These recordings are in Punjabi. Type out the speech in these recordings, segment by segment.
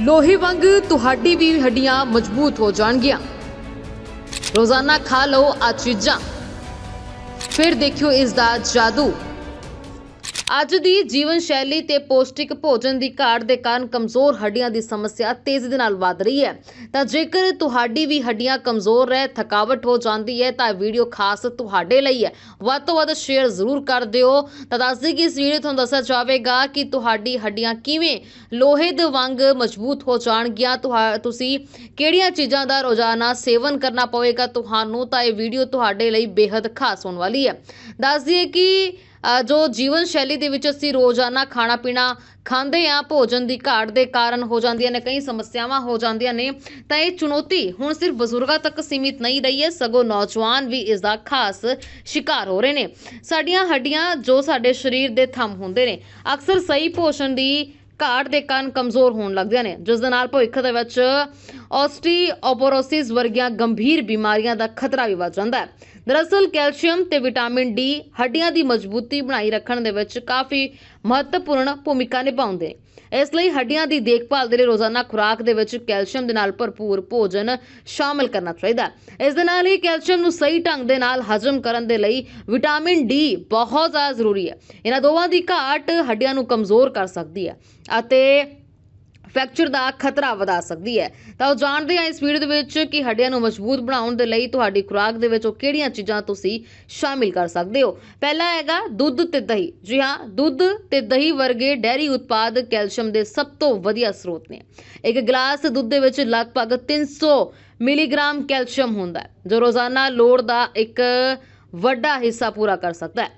ਲੋਹੇ ਵਾਂਗ ਤੁਹਾਡੀ ਵੀ ਹੱਡੀਆਂ ਮਜ਼ਬੂਤ ਹੋ ਜਾਣਗੀਆਂ। ਰੋਜ਼ਾਨਾ ਖਾ ਲਓ ਆ ਚੀਜ਼ਾਂ। ਫਿਰ ਦੇਖਿਓ ਇਸ ਦਾ ਜਾਦੂ। ਅੱਜ ਦੀ ਜੀਵਨ ਸ਼ੈਲੀ ਤੇ ਪੌਸ਼ਟਿਕ ਭੋਜਨ ਦੀ ਘਾਟ ਦੇ ਕਾਰਨ ਕਮਜ਼ੋਰ ਹੱਡੀਆਂ ਦੀ ਸਮੱਸਿਆ ਤੇਜ਼ੀ ਦੇ ਨਾਲ ਵੱਧ ਰਹੀ ਹੈ। ਤਾਂ ਜੇਕਰ ਤੁਹਾਡੀ ਵੀ ਹੱਡੀਆਂ ਕਮਜ਼ੋਰ ਹੈ ਥਕਾਵਟ ਹੋ ਜਾਂਦੀ ਹੈ, ਤਾਂ ਇਹ ਵੀਡੀਓ ਖਾਸ ਤੁਹਾਡੇ ਲਈ ਹੈ। ਵੱਧ ਤੋਂ ਵੱਧ ਸ਼ੇਅਰ ਜ਼ਰੂਰ ਕਰ ਦਿਓ। ਤਾਂ ਦੱਸਦੀ ਕਿ ਇਸ ਵੀਡੀਓ ਤੁਹਾਨੂੰ ਦੱਸਿਆ ਜਾਵੇਗਾ ਕਿ ਤੁਹਾਡੀ ਹੱਡੀਆਂ ਕਿਵੇਂ ਲੋਹੇ ਦੇ ਵਾਂਗ ਮਜ਼ਬੂਤ ਹੋ ਜਾਣਗੀਆਂ। ਤੁਹਾ- ਤੁਸੀਂ ਕਿਹੜੀਆਂ ਚੀਜ਼ਾਂ ਦਾ ਰੋਜ਼ਾਨਾ ਸੇਵਨ ਕਰਨਾ ਪਵੇਗਾ ਤੁਹਾਨੂੰ, ਤਾਂ ਇਹ ਵੀਡੀਓ ਤੁਹਾਡੇ ਲਈ ਬੇहद ਖਾਸ ਹੋਣ ਵਾਲੀ ਹੈ। ਦੱਸ ਦਈਏ ਕਿ ਜੋ ਜੀਵਨ ਸ਼ੈਲੀ ਦੇ ਵਿੱਚ ਅਸੀਂ ਰੋਜ਼ਾਨਾ ਖਾਣਾ ਪੀਣਾ ਖਾਂਦੇ ਆ ਭੋਜਨ ਦੀ ਘਾਟ ਦੇ ਕਾਰਨ ਹੋ ਜਾਂਦੀਆਂ ਨੇ, ਕਈ ਸਮੱਸਿਆਵਾਂ ਹੋ ਜਾਂਦੀਆਂ ਨੇ, ਤਾਂ ਇਹ ਚੁਣੌਤੀ ਹੁਣ ਸਿਰਫ ਬਜ਼ੁਰਗਾਂ ਤੱਕ ਸੀਮਿਤ ਨਹੀਂ ਰਹੀ ਹੈ, ਸਗੋਂ ਨੌਜਵਾਨ ਵੀ ਇਸ ਦਾ ਖਾਸ ਸ਼ਿਕਾਰ ਹੋ ਰਹੇ ਨੇ। ਸਾਡੀਆਂ ਹੱਡੀਆਂ ਜੋ ਸਾਡੇ ਸਰੀਰ ਦੇ ਥੰਮ ਹੁੰਦੇ ਨੇ, ਅਕਸਰ ਸਹੀ ਪੋਸ਼ਣ ਦੀ ਘਾਟ ਦੇ ਕਾਰਨ ਕਮਜ਼ੋਰ ਹੋਣ ਲੱਗਦੀਆਂ ਨੇ, ਜਿਸ ਦੇ ਨਾਲ ਭਵਿੱਖ ਦੇ ਵਿੱਚ ਆਸਟੀਓਪੋਰੋਸਿਸ ਵਰਗੀਆਂ ਗੰਭੀਰ ਬਿਮਾਰੀਆਂ ਦਾ ਖਤਰਾ ਵੀ ਵੱਧ ਜਾਂਦਾ ਹੈ। ਦਰਅਸਲ, ਕੈਲਸ਼ੀਅਮ ਤੇ ਵਿਟਾਮਿਨ ਡੀ ਹੱਡੀਆਂ ਦੀ ਮਜ਼ਬੂਤੀ ਬਣਾਈ ਰੱਖਣ ਦੇ ਵਿੱਚ ਕਾਫੀ ਮਹੱਤਵਪੂਰਨ ਭੂਮਿਕਾ ਨਿਭਾਉਂਦੇ ਨੇ। ਇਸ ਲਈ ਹੱਡੀਆਂ ਦੀ ਦੇਖਭਾਲ ਦੇ ਲਈ ਰੋਜ਼ਾਨਾ ਖੁਰਾਕ ਦੇ ਵਿੱਚ ਕੈਲਸ਼ੀਅਮ ਦੇ ਨਾਲ ਭਰਪੂਰ ਭੋਜਨ ਸ਼ਾਮਲ ਕਰਨਾ ਚਾਹੀਦਾ ਹੈ। ਇਸ ਦੇ ਨਾਲ ਹੀ ਕੈਲਸ਼ੀਅਮ ਨੂੰ ਸਹੀ ਢੰਗ ਦੇ ਨਾਲ ਹਜ਼ਮ ਕਰਨ ਦੇ ਲਈ ਵਿਟਾਮਿਨ ਡੀ ਬਹੁਤ ਜ਼ਿਆਦਾ ਜ਼ਰੂਰੀ ਹੈ। ਇਹਨਾਂ ਦੋਵਾਂ ਦੀ ਘਾਟ ਹੱਡੀਆਂ ਨੂੰ ਕਮਜ਼ੋਰ ਕਰ ਸਕਦੀ ਹੈ ਅਤੇ ਫ੍ਰੈਕਚਰ ਦਾ ਖਤਰਾ ਵਧਾ ਸਕਦੀ ਹੈ। ਤਾਂ ਉਹ ਜਾਣਦੇ ਆ ਇਸ ਵੀਡੀਓ ਦੇ ਵਿੱਚ ਕਿ ਹੱਡੀਆਂ ਨੂੰ ਮਜ਼ਬੂਤ ਬਣਾਉਣ ਦੇ ਲਈ ਤੁਹਾਡੀ ਖੁਰਾਕ ਦੇ ਵਿੱਚ ਉਹ ਕਿਹੜੀਆਂ ਚੀਜ਼ਾਂ ਤੁਸੀਂ ਸ਼ਾਮਿਲ ਕਰ ਸਕਦੇ ਹੋ। ਪਹਿਲਾ ਹੈਗਾ ਦੁੱਧ ਤੇ ਦਹੀਂ। ਜੀ ਹਾਂ, ਦੁੱਧ ਤੇ ਦਹੀਂ ਵਰਗੇ ਡੈਰੀ ਉਤਪਾਦ ਕੈਲਸ਼ੀਅਮ ਦੇ ਸਭ ਤੋਂ ਵਧੀਆ ਸਰੋਤ ਨੇ। ਇੱਕ ਗਲਾਸ ਦੁੱਧ ਦੇ ਵਿੱਚ ਲਗਭਗ 300 ਮਿਲੀਗ੍ਰਾਮ ਕੈਲਸ਼ੀਅਮ ਹੁੰਦਾ ਹੈ, ਜੋ ਰੋਜ਼ਾਨਾ ਲੋੜ ਦਾ ਇੱਕ ਵੱਡਾ ਹਿੱਸਾ ਪੂਰਾ ਕਰ ਸਕਦਾ ਹੈ।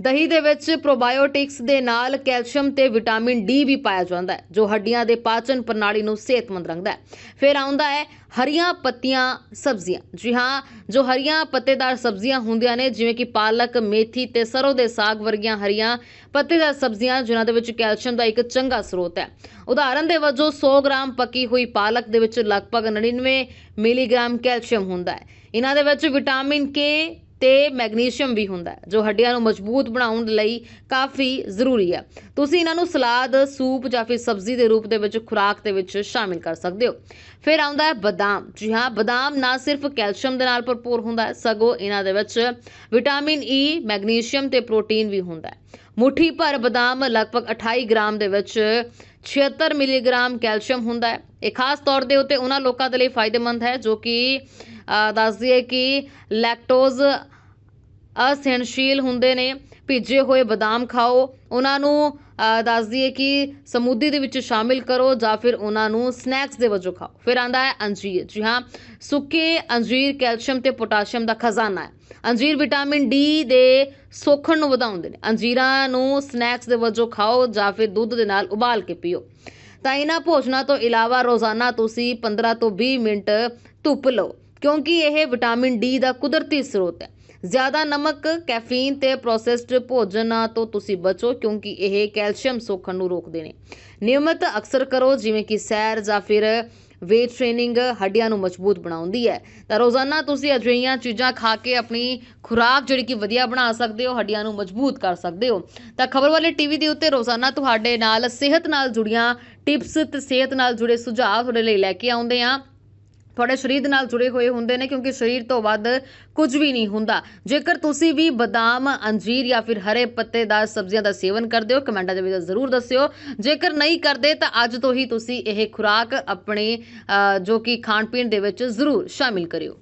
ਦਹੀਂ ਦੇ ਵਿੱਚ ਪ੍ਰੋਬਾਇਓਟਿਕਸ ਦੇ ਨਾਲ ਕੈਲਸ਼ੀਅਮ ਤੇ ਵਿਟਾਮਿਨ ਡੀ ਵੀ ਪਾਇਆ ਜਾਂਦਾ ਹੈ, ਜੋ ਹੱਡੀਆਂ ਦੇ ਪਾਚਨ ਪ੍ਰਣਾਲੀ ਨੂੰ ਸਿਹਤਮੰਦ ਰੱਖਦਾ ਹੈ। ਫਿਰ ਆਉਂਦਾ ਹੈ ਹਰੀਆਂ ਪੱਤੀਆਂ ਸਬਜ਼ੀਆਂ। ਜੀ ਹਾਂ, ਜੋ ਹਰੀਆਂ ਪੱਤੇਦਾਰ ਸਬਜ਼ੀਆਂ ਹੁੰਦੀਆਂ ਨੇ, ਜਿਵੇਂ ਕਿ ਪਾਲਕ, ਮੇਥੀ ਤੇ ਸਰੋਂ ਦੇ ਸਾਗ ਵਰਗੀਆਂ ਹਰੀਆਂ ਪੱਤੇਦਾਰ ਸਬਜ਼ੀਆਂ, ਜਿਨ੍ਹਾਂ ਦੇ ਵਿੱਚ ਕੈਲਸ਼ੀਅਮ ਦਾ ਇੱਕ ਚੰਗਾ ਸਰੋਤ ਹੈ। ਉਦਾਹਰਨ ਦੇ ਵਜੋਂ 100 ਗ੍ਰਾਮ ਪੱਕੀ ਹੋਈ ਪਾਲਕ ਦੇ ਵਿੱਚ ਲਗਭਗ 99 ਮਿਲੀਗ੍ਰਾਮ ਕੈਲਸ਼ੀਅਮ ਹੁੰਦਾ ਹੈ। ਇਹਨਾਂ ਦੇ ਵਿੱਚ ਵਿਟਾਮਿਨ ਕੇ ਤੇ ਮੈਗਨੀਸ਼ੀਅਮ ਵੀ ਹੁੰਦਾ ਜੋ ਹੱਡੀਆਂ ਨੂੰ ਮਜ਼ਬੂਤ ਬਣਾਉਣ ਲਈ ਕਾਫੀ ਜ਼ਰੂਰੀ ਹੈ। ਤੁਸੀਂ ਇਹਨਾਂ ਨੂੰ ਸਲਾਦ, ਸੂਪ ਜਾਂ ਫਿਰ ਸਬਜ਼ੀ ਦੇ ਰੂਪ ਦੇ ਵਿੱਚ ਖੁਰਾਕ ਦੇ ਵਿੱਚ ਸ਼ਾਮਿਲ ਕਰ ਸਕਦੇ ਹੋ। ਫਿਰ ਆਉਂਦਾ ਹੈ ਬਦਾਮ। ਜੀ ਹਾਂ, ਬਦਾਮ ਨਾ ਸਿਰਫ ਕੈਲਸ਼ੀਅਮ ਦੇ ਨਾਲ ਭਰਪੂਰ ਹੁੰਦਾ ਹੈ, ਸਗੋਂ ਇਹਨਾਂ ਦੇ ਵਿੱਚ ਵਿਟਾਮਿਨ ਈ ਮੈਗਨੀਸ਼ੀਅਮ ਤੇ ਪ੍ਰੋਟੀਨ ਵੀ ਹੁੰਦਾ ਹੈ। ਮੁਠੀ ਭਰ ਬਦਾਮ ਲਗਭਗ 28 ਗ੍ਰਾਮ ਦੇ ਵਿੱਚ 76 ਮਿਲੀਗ੍ਰਾਮ ਕੈਲਸ਼ੀਅਮ ਹੁੰਦਾ ਹੈ। ਇਹ ਖਾਸ ਤੌਰ ਦੇ ਉੱਤੇ ਉਹਨਾਂ ਲੋਕਾਂ ਦੇ ਲਈ ਫਾਇਦੇਮੰਦ ਹੈ, ਜੋ ਕਿ ਦੱਸ ਦਈਏ ਕਿ ਲੈਕਟੋਜ਼ ਅਸਹਿਣਸ਼ੀਲ ਹੁੰਦੇ ਨੇ ਭਿੱਜੇ ਹੋਏ ਬਦਾਮ ਖਾਓ ਉਹਨਾਂ ਨੂੰ ਅ, ਦੱਸ ਦਈਏ ਕਿ ਸਮੂਦੀ ਦੇ ਵਿੱਚ ਸ਼ਾਮਿਲ ਕਰੋ ਜਾਂ ਫਿਰ ਉਹਨਾਂ ਨੂੰ ਸਨੈਕਸ ਦੇ ਵਜੋਂ ਖਾਓ। ਫਿਰ ਆਂਦਾ ਹੈ ਅੰਜੀਰ। ਜੀ ਹਾਂ ਸੁੱਕੇ ਅੰਜੀਰ ਕੈਲਸ਼ੀਅਮ ਤੇ ਪੋਟਾਸ਼ੀਅਮ ਦਾ ਖਜ਼ਾਨਾ ਹੈ। ਅੰਜੀਰ ਵਿਟਾਮਿਨ ਡੀ ਦੇ ਸੋਖਣ ਨੂੰ ਵਧਾਉਂਦੇ ਨੇ। ਅੰਜੀਰਾਂ ਨੂੰ ਸਨੈਕਸ ਦੇ ਵਜੋਂ ਖਾਓ ਜਾਂ ਫਿਰ ਦੁੱਧ ਦੇ ਨਾਲ ਉਬਾਲ ਕੇ ਪੀਓ। ਤਾਂ ਇਹਨਾਂ ਭੋਜਨਾਂ ਤੋਂ ਇਲਾਵਾ ਰੋਜ਼ਾਨਾ ਤੁਸੀਂ 15 ਤੋਂ 20 ਮਿੰਟ ਧੁੱਪ ਲਓ। ਕਿਉਂਕਿ ਇਹ ਵਿਟਾਮਿਨ ਡੀ ਦਾ ਕੁਦਰਤੀ ਸਰੋਤ ਹੈ। ਜ਼ਿਆਦਾ ਨਮਕ, ਕੈਫੀਨ ਤੇ ਪ੍ਰੋਸੈਸਡ ਭੋਜਨਾਂ ਤੋਂ ਤੁਸੀਂ ਬਚੋ ਕਿਉਂਕਿ ਇਹ ਕੈਲਸ਼ੀਅਮ ਸੋਖਣ ਨੂੰ ਰੋਕਦੇ ਨੇ। ਨਿਯਮਿਤ ਅਕਸਰ ਕਰੋ, ਜਿਵੇਂ ਕਿ ਸੈਰ ਜਾਂ ਫਿਰ ਵੇਟ ਟ੍ਰੇਨਿੰਗ ਹੱਡੀਆਂ ਨੂੰ ਮਜ਼ਬੂਤ ਬਣਾਉਂਦੀ ਹੈ। ਤਾਂ ਰੋਜ਼ਾਨਾ ਤੁਸੀਂ ਅਜਿਹੀਆਂ ਚੀਜ਼ਾਂ ਖਾ ਕੇ ਆਪਣੀ ਖੁਰਾਕ ਜਿਹੜੀ ਕਿ ਵਧੀਆ ਬਣਾ ਸਕਦੇ ਹੋ, ਹੱਡੀਆਂ ਨੂੰ ਮਜ਼ਬੂਤ ਕਰ ਸਕਦੇ ਹੋ। ਤਾਂ ਖਬਰ ਵਾਲੇ ਟੀਵੀ ਦੇ ਉੱਤੇ ਰੋਜ਼ਾਨਾ ਤੁਹਾਡੇ ਨਾਲ ਸਿਹਤ ਨਾਲ ਜੁੜੀਆਂ ਟਿਪਸ ਤੇ ਸਿਹਤ ਨਾਲ ਜੁੜੇ ਸੁਝਾਅ ਤੁਹਾਡੇ ਲਈ ਲੈ ਕੇ ਆਉਂਦੇ ਆ ਤੁਹਾਡੇ ਸਰੀਰ ਦੇ ਨਾਲ ਜੁੜੇ ਹੋਏ ਹੁੰਦੇ ਨੇ ਕਿਉਂਕਿ ਸਰੀਰ ਤੋਂ ਵੱਧ ਕੁਝ ਵੀ ਨਹੀਂ ਹੁੰਦਾ। ਜੇਕਰ ਤੁਸੀਂ ਵੀ ਬਦਾਮ, ਅੰਜੀਰ ਜਾਂ ਫਿਰ ਹਰੇ ਪੱਤੇਦਾਰ ਸਬਜ਼ੀਆਂ ਦਾ ਸੇਵਨ ਕਰਦੇ ਹੋ, ਕਮੈਂਟਾਂ ਦੇ ਵਿੱਚ ਜ਼ਰੂਰ ਦੱਸਿਓ। ਜੇਕਰ ਨਹੀਂ ਕਰਦੇ ਤਾਂ ਅੱਜ ਤੋਂ ਹੀ ਤੁਸੀਂ ਇਹ ਖੁਰਾਕ ਆਪਣੇ ਜੋ ਕਿ ਖਾਣ ਪੀਣ ਦੇ ਵਿੱਚ ਜ਼ਰੂਰ ਸ਼ਾਮਿਲ ਕਰਿਓ।